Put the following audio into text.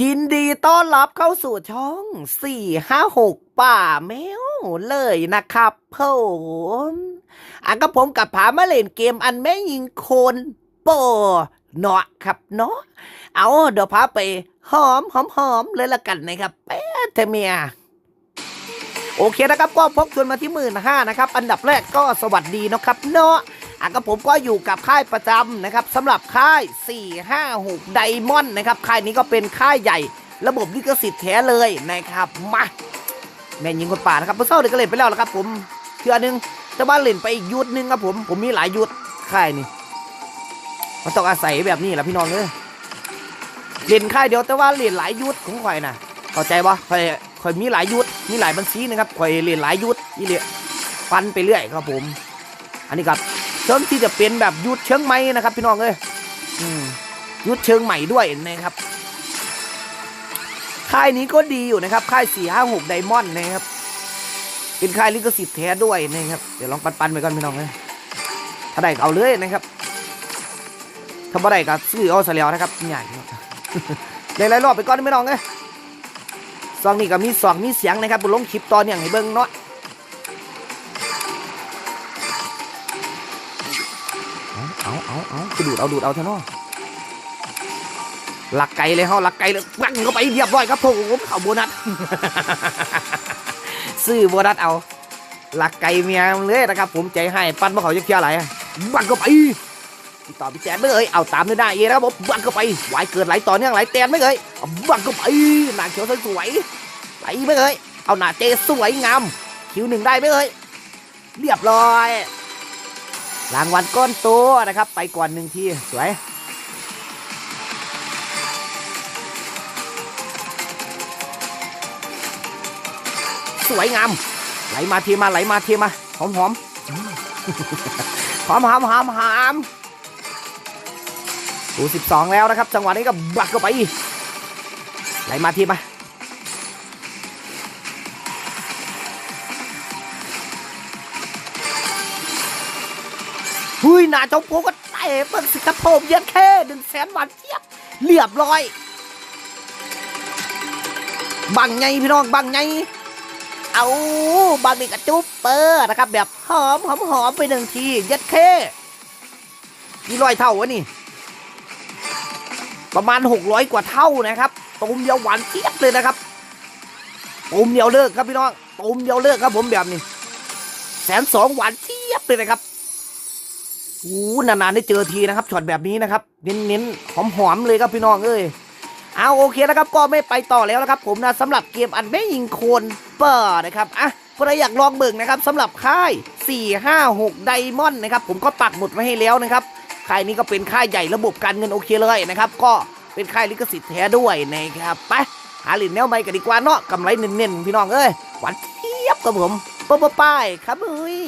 ยินดีต้อนรับเข้าสู่ช่อง 456 ป่าแมวเลยนะครับผมอันก็ผมกับผามาเล่นเกมอันแม่ยิงคนโปเนาะครับเนาะ เอาเดี๋ยวพาไป หอมหอมหอมเลยละกันนะครับแป๊ดเถอเมียโอเคนะครับ ก็พกชวนมาที่หมื่นห้านะครับ อันดับแรกก็สวัสดีนะครับเนาะ อะก็ผมก็อยู่กับค่ายประจำนะครับสำหรับค่าย 456ไดมอนด์นะครับค่ายนี้ก็เป็นค่ายใหญ่ ระบบลิขสิทธิ์แท้เลยนะครับมาแม่นยิงคนป่านะครับเมื่อเช้าเด็กก็เล่นไปแล้วละครับ ผมเทือนึงแต่ว่าเล่นไปอีกยุทธนึงครับผมผมมีหลายยุทธค่ายนี่มันต้องอาศัยแบบนี้แหละพี่น้องเอ้ยเล่นค่ายเดียวแต่ว่าเล่นหลายยุทธของข่อยนะเข้าใจปะข่อยข่อยมีหลายยุทธมีหลายบัญชีนะครับข่อยเล่นหลายยุทธนี่เลยฟันไปเรื่อยครับผม อันนี้ครับ เชิงที่จะเป็นแบบยุทธเชิงไม้นะครับพี่น้องเอ้ยยุทธเชิงใหม่ด้วยนะครับ ค่ายนี้ก็ดีอยู่นะครับ ค่ายสี่ห้าหกไดมอนด์นะครับ เป็นค่ายลิขสิทธิ์แท้ด้วยนะครับ เดี๋ยวลองปันๆไปก่อนพี่น้องเลยถ้าได้ก็เอาเลยนะครับถ้าบ่ได้ก็ซื้อเอาซะแล้วนะครับใหญ่หลายรอบไปก่อนพี่น้องเลยซองนี้ก็มีสองมีเสียงนะครับบุลงคลิปตอนอย่างให้เบิ่งเนาะ เอาเอาเอาคือดูดเอาดูดเอาเถอะเนาหลักไก่เลยเขาหลักไก่เลยปังเข้าไปเรียบร้อยครับผมเขาโบนัสซื้อโบนัสเอา หลักไก่เมียเลยนะครับ ผมใจให้ปั้นมาเขาจะเคี่ยอะไรบังเข้าไปติดต่อพี่แจนไม่เอ่ยเอาตามไม่ได้เองนะครับผมบังเข้าไปไหวเกิดไหลต่อเนื่องไหลแตนไม่เอ่ยบังเข้าไปหน้าเขียวสวยไหลไม่เอ่ยเอาหน้าเจสวยงามคิวหนึ่งได้ไม่เอ่ยเรียบร้อย รางวัลก้อนโตนะครับ ไปก่อนหนึ่งทีสวยสวยงาม ไหลมาเทมาไหลมาเทมาหอมหอมหอมหอมหอมหอมดูสิบสองแล้วนะครับ จังหวะนี้ก็บักเข้าไปไหลมาเทมา หุยหน้าเจ้าปูก็เตะเบิ่งสิครับผมเย็นแค่หนึ่งแสนบาทเทียบเรียบร้อย บังไงพี่น้องบังไงเอาบางนี่กระจุ๊บเปอร์นะครับ แบบหอมหอมหอมไปหนึ่งทียัดเข้กี่ร้อยเท่าวะนี่ ประมาณหกร้อยกว่าเท่านะครับตูมเดียวหวานเจี๊ยบเลยนะครับตูมเดียวเลิกครับพี่น้องตูมเดียวเลิกครับผมแบบนี้แสนสองหวานเจี๊ยบเลยนะครับ อู้นานๆได้เจอทีนะครับช็อตแบบนี้นะครับ เน้นๆหอมๆเลยครับพี่น้องเอ้ยเอาโอเคนะครับก็ไม่ไปต่อแล้วนะครับ ผมนะสำหรับเกมอันไม่ยิงโคนเปอร์นะครับอะใครอยากลองเบิ่งนะครับสำหรับค่าย 456ไดมอนด์นะครับผมก็ปักหมุดไว้ให้แล้วนะครับค่ายนี้ก็เป็นค่ายใหญ่ระบบการเงินโอเคเลยนะครับ ก็เป็นค่ายลิขสิทธิ์แท้ด้วยนะครับไปหาหลินแนวใหม่กันดีกว่าเนาะกำไรเน้นๆพี่น้องเอ้ยหวานเทียบกับผมป้าป้ายครับเฮ้ย